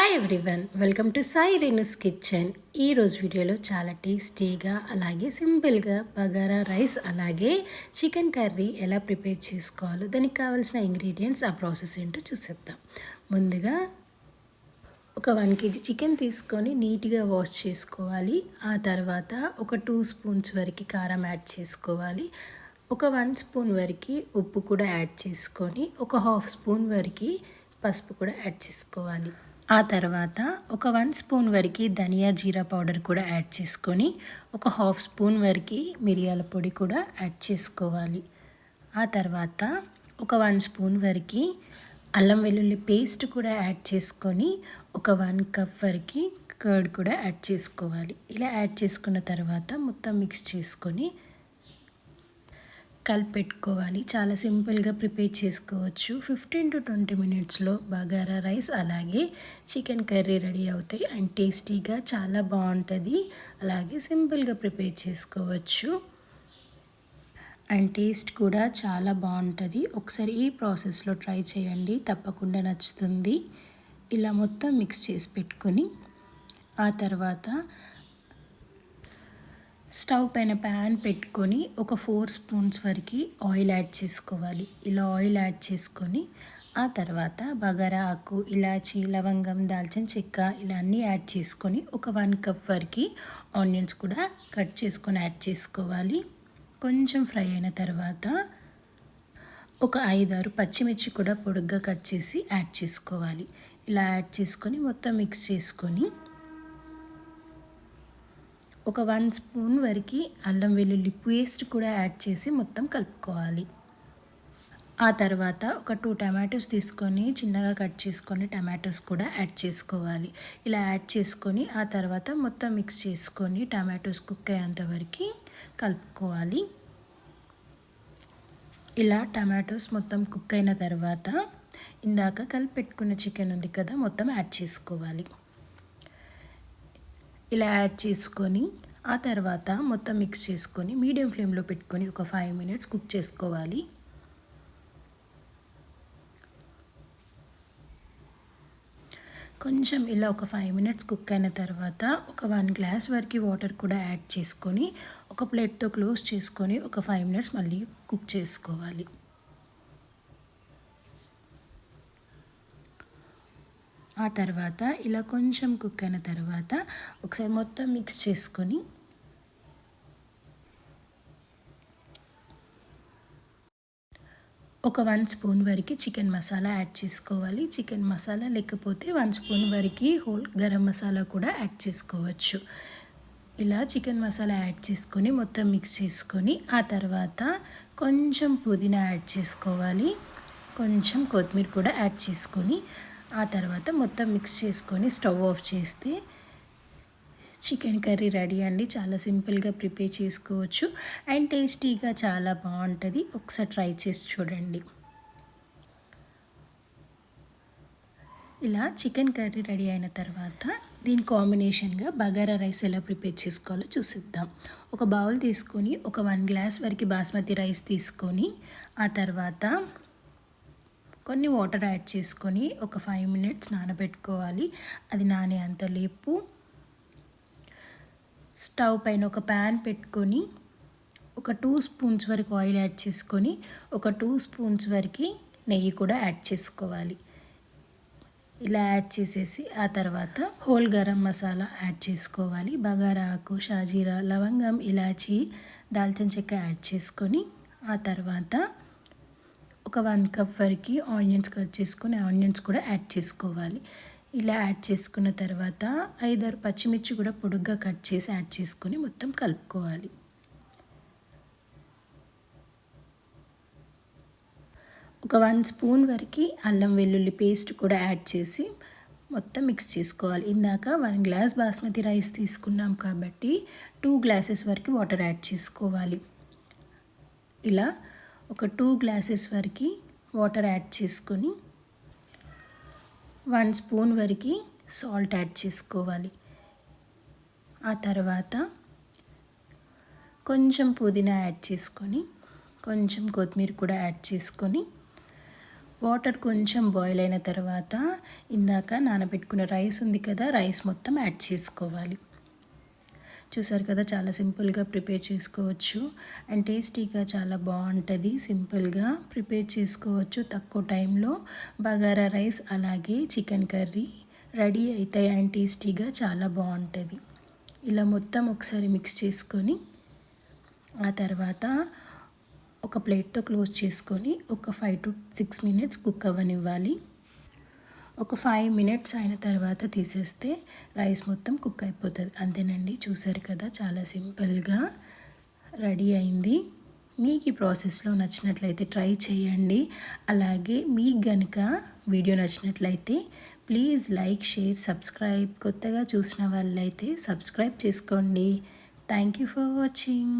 Hi everyone welcome to Sai Renu's kitchen ఈరోజు వీడియోలో చాలా టేస్టీగా అలాగే సింపుల్గా బగారా రైస్ అలాగే చికెన్ కర్రీ ఎలా ప్రిపేర్ చేసుకోవాలో దానికి కావాల్సిన ఇంగ్రీడియంట్స్ ఆ ప్రాసెస్ ఏంటో చూసేద్దాం. ముందుగా ఒక వన్ కేజీ చికెన్ తీసుకొని నీట్గా వాష్ చేసుకోవాలి. ఆ తర్వాత ఒక టూ స్పూన్స్ వరకు కారం యాడ్ చేసుకోవాలి. ఒక వన్ స్పూన్ వరకు ఉప్పు కూడా యాడ్ చేసుకొని ఒక హాఫ్ స్పూన్ వరకు పసుపు కూడా యాడ్ చేసుకోవాలి. ఆ తర్వాత ఒక వన్ స్పూన్ వరకు ధనియా జీరా పౌడర్ కూడా యాడ్ చేసుకొని ఒక హాఫ్ స్పూన్ వరకు మిరియాల పొడి కూడా యాడ్ చేసుకోవాలి. ఆ తర్వాత ఒక వన్ స్పూన్ వరకు అల్లం వెల్లుల్లి పేస్ట్ కూడా యాడ్ చేసుకొని ఒక వన్ కప్ వరకు కర్డ్ కూడా యాడ్ చేసుకోవాలి. ఇలా యాడ్ చేసుకున్న తర్వాత మొత్తం మిక్స్ చేసుకొని కలిపెట్టుకోవాలి. చాలా సింపుల్గా ప్రిపేర్ చేసుకోవచ్చు. ఫిఫ్టీన్ టు ట్వంటీ మినిట్స్లో బగారా రైస్ అలాగే చికెన్ కర్రీ రెడీ అవుతాయి. అండ్ టేస్టీగా చాలా బాగుంటుంది. అలాగే సింపుల్గా ప్రిపేర్ చేసుకోవచ్చు. అండ్ టేస్ట్ కూడా చాలా బాగుంటుంది. ఒకసారి ఈ ప్రాసెస్లో ట్రై చేయండి. తప్పకుండా నచ్చుతుంది. ఇలా మొత్తం మిక్స్ చేసి పెట్టుకొని ఆ తర్వాత స్టవ్ పైన ప్యాన్ పెట్టుకొని ఒక ఫోర్ స్పూన్స్ వరకు ఆయిల్ యాడ్ చేసుకోవాలి. ఇలా ఆయిల్ యాడ్ చేసుకొని ఆ తర్వాత బగారా ఆకు ఇలాచి లవంగం దాల్చిన చెక్క ఇలా అన్నీ యాడ్ చేసుకొని ఒక వన్ కప్ వరకు ఆనియన్స్ కూడా కట్ చేసుకొని యాడ్ చేసుకోవాలి. కొంచెం ఫ్రై అయిన తర్వాత ఒక ఐదారు పచ్చిమిర్చి కూడా పొడుగ్గా కట్ చేసి యాడ్ చేసుకోవాలి. ఇలా యాడ్ చేసుకొని మొత్తం మిక్స్ చేసుకొని ఒక వన్ స్పూన్ వరకు అల్లం వెల్లుల్లి పేస్ట్ కూడా యాడ్ చేసి మొత్తం కలుపుకోవాలి. ఆ తర్వాత ఒక టూ టమాటోస్ తీసుకొని చిన్నగా కట్ చేసుకొని టమాటోస్ కూడా యాడ్ చేసుకోవాలి. ఇలా యాడ్ చేసుకొని ఆ తర్వాత మొత్తం మిక్స్ చేసుకొని టమాటోస్ కుక్ అయ్యేంత వరకు కలుపుకోవాలి. ఇలా టమాటోస్ మొత్తం కుక్ అయిన తర్వాత ఇందాక కలిపి పెట్టుకున్న చికెన్ ఉంది కదా మొత్తం యాడ్ చేసుకోవాలి. ఇలా యాడ్ చేసుకొని ఆ తర్వాత మొత్తం మిక్స్ చేసుకొని మీడియం ఫ్లేమ్లో పెట్టుకొని ఒక ఫైవ్ మినిట్స్ కుక్ చేసుకోవాలి. కొంచెం ఇలా ఒక ఫైవ్ మినిట్స్ కుక్ అయిన తర్వాత ఒక వన్ గ్లాస్ వరకు వాటర్ కూడా యాడ్ చేసుకొని ఒక ప్లేట్తో క్లోజ్ చేసుకొని ఒక ఫైవ్ మినిట్స్ మళ్ళీ కుక్ చేసుకోవాలి. ఆ తర్వాత ఇలా కొంచెం కుక్ అయిన తర్వాత ఒకసారి మొత్తం మిక్స్ చేసుకొని ఒక వన్ స్పూన్ వరకు చికెన్ మసాలా యాడ్ చేసుకోవాలి. చికెన్ మసాలా లేకపోతే వన్ స్పూన్ వరకు హోల్ గరం మసాలా కూడా యాడ్ చేసుకోవచ్చు. ఇలా చికెన్ మసాలా యాడ్ చేసుకొని మొత్తం మిక్స్ చేసుకొని ఆ తర్వాత కొంచెం పుదీనా యాడ్ చేసుకోవాలి. కొంచెం కొత్తిమీర కూడా యాడ్ చేసుకొని ఆ తర్వాత మొత్తం మిక్స్ చేసుకొని స్టవ్ ఆఫ్ చేస్తే చికెన్ కర్రీ రెడీ అండి. చాలా సింపుల్గా ప్రిపేర్ చేసుకోవచ్చు. అండ్ టేస్టీగా చాలా బాగుంటుంది. ఒకసారి ట్రై చేసి చూడండి. ఇలా చికెన్ కర్రీ రెడీ అయిన తర్వాత దీని కాంబినేషన్గా బగారా రైస్ ఎలా ప్రిపేర్ చేసుకోవాలో చూసిద్దాం. ఒక బౌల్ తీసుకొని ఒక వన్ గ్లాస్ వరకు బాస్మతి రైస్ తీసుకొని ఆ తర్వాత కొన్ని వాటర్ యాడ్ చేసుకొని ఒక ఫైవ్ మినిట్స్ నానబెట్టుకోవాలి. అది నానే అంత లేపు స్టవ్ పైన ఒక ప్యాన్ పెట్టుకొని ఒక టూ స్పూన్స్ వరకు ఆయిల్ యాడ్ చేసుకొని ఒక టూ స్పూన్స్ వరకు నెయ్యి కూడా యాడ్ చేసుకోవాలి. ఇలా యాడ్ చేసేసి ఆ తర్వాత హోల్ గరం మసాలా యాడ్ చేసుకోవాలి. బగారా ఆకు షాజీరా లవంగం ఇలాచి దాల్చిన చెక్క యాడ్ చేసుకొని ఆ తర్వాత ఒక వన్ కప్ వరకు ఆనియన్స్ కట్ చేసుకుని ఆనియన్స్ కూడా యాడ్ చేసుకోవాలి. ఇలా యాడ్ చేసుకున్న తర్వాత ఐదారు పచ్చిమిర్చి కూడా పొడుగ్గా కట్ చేసి యాడ్ చేసుకొని మొత్తం కలుపుకోవాలి. ఒక వన్ స్పూన్ వరకు అల్లం వెల్లుల్లి పేస్ట్ కూడా యాడ్ చేసి మొత్తం మిక్స్ చేసుకోవాలి. ఇందాక వన్ గ్లాస్ బాస్మతి రైస్ తీసుకున్నాం కాబట్టి టూ గ్లాసెస్ వరకు వాటర్ యాడ్ చేసుకోవాలి. ఇలా ఒక టూ గ్లాసెస్ వరకు వాటర్ యాడ్ చేసుకొని వన్ స్పూన్ వరకు సాల్ట్ యాడ్ చేసుకోవాలి. ఆ తర్వాత కొంచెం పుదీనా యాడ్ చేసుకొని కొంచెం కొత్తిమీర కూడా యాడ్ చేసుకొని వాటర్ కొంచెం బాయిల్ అయిన తర్వాత ఇందాక నానబెట్టుకున్న రైస్ ఉంది కదా రైస్ మొత్తం యాడ్ చేసుకోవాలి. చూసారు కదా చాలా సింపుల్గా ప్రిపేర్ చేసుకోవచ్చు. అండ్ టేస్టీగా చాలా బాగుంటుంది. సింపుల్గా ప్రిపేర్ చేసుకోవచ్చు తక్కువ టైంలో. బగారా రైస్ అలాగే చికెన్ కర్రీ రెడీ అవుతాయి అండ్ టేస్టీగా చాలా బాగుంటుంది. ఇలా మొత్తం ఒకసారి మిక్స్ చేసుకొని ఆ తర్వాత ఒక ప్లేట్తో క్లోజ్ చేసుకొని ఒక five to six minutes cook అవ్వనివ్వాలి. ఒక ఫైవ్ మినిట్స్ అయిన తర్వాత తీసేస్తే రైస్ మొత్తం కుక్ అయిపోతుంది. అంతేనండి? చూసారు కదా చాలా సింపుల్గా రెడీ అయింది. మీకు ఈ ప్రాసెస్లో నచ్చినట్లయితే ట్రై చేయండి. అలాగే మీకు గనుక వీడియో నచ్చినట్లయితే ప్లీజ్ లైక్ షేర్ సబ్స్క్రైబ్ కొత్తగా చూసిన వాళ్ళైతే సబ్స్క్రైబ్ చేసుకోండి. Thank you for watching